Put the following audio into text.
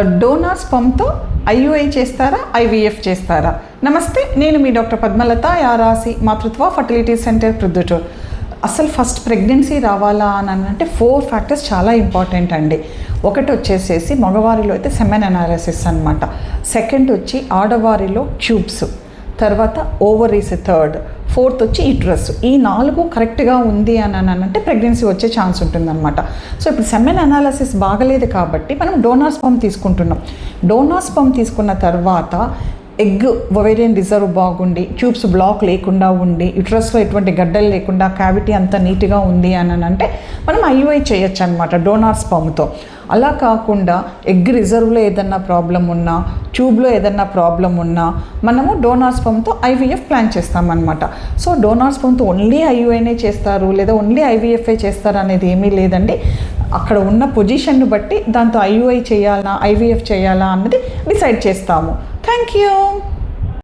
Donors పంప్తో IUI చేస్తారా IVF చేస్తారా? నమస్తే నేను మీ డాక్టర్ పద్మలత యారాసి మాతృత్వ ఫర్టిలిటీ సెంటర్ ప్రొద్దుటూర్. అసలు ఫస్ట్ ప్రెగ్నెన్సీ రావాలా అని అంటే ఫోర్ ఫ్యాక్టర్స్ చాలా ఇంపార్టెంట్ అండి. ఒకటి వచ్చేసేసి మగవారిలో అయితే సెమెన్ అనాలిసిస్ అనమాట సెకండ్ వచ్చి ఆడవారిలో ట్యూబ్స్ తర్వాత ఓవరీస్ థర్డ్. ఫోర్త్ వచ్చి ఈట్రస్ ఈ నాలుగు కరెక్ట్గా ఉంది అని అంటే ప్రెగ్నెన్సీ వచ్చే ఛాన్స్ ఉంటుందన్నమాట. సో ఇప్పుడు సెమెన్ అనాలసిస్ బాగలేదు కాబట్టి మనం డోనార్స్ పంప్ తీసుకుంటున్నాం. డోనార్స్ పంప్ తీసుకున్న తర్వాత ఎగ్ ఒవేరియన్ రిజర్వ్ బాగుండి ట్యూబ్స్ బ్లాక్ లేకుండా ఉండి యుట్రస్లో ఎటువంటి గడ్డలు లేకుండా క్యావిటీ అంతా నీట్గా ఉంది అని అంటే మనం ఐయుఐ చేయొచ్చు అనమాట డోనార్స్ పంప్తో అలా కాకుండా ఎగ్ రిజర్వ్లో ఏదన్నా ప్రాబ్లం ఉన్నా ట్యూబ్లో ఏదన్నా ప్రాబ్లం ఉన్నా మనము డోనార్స్ పంప్తో ఐవీఎఫ్ ప్లాన్ చేస్తామన్నమాట. సో డోనార్స్ పంప్తో ఓన్లీ ఐయుఐనే చేస్తారు లేదా ఓన్లీ ఐవీఎఫ్ఏ చేస్తారు అనేది ఏమీ లేదండి. అక్కడ ఉన్న పొజిషన్ను బట్టి దాంతో ఐయుఐ చేయాలా ఐవీఎఫ్ చేయాలా అన్నది డిసైడ్ చేస్తాము. Thank you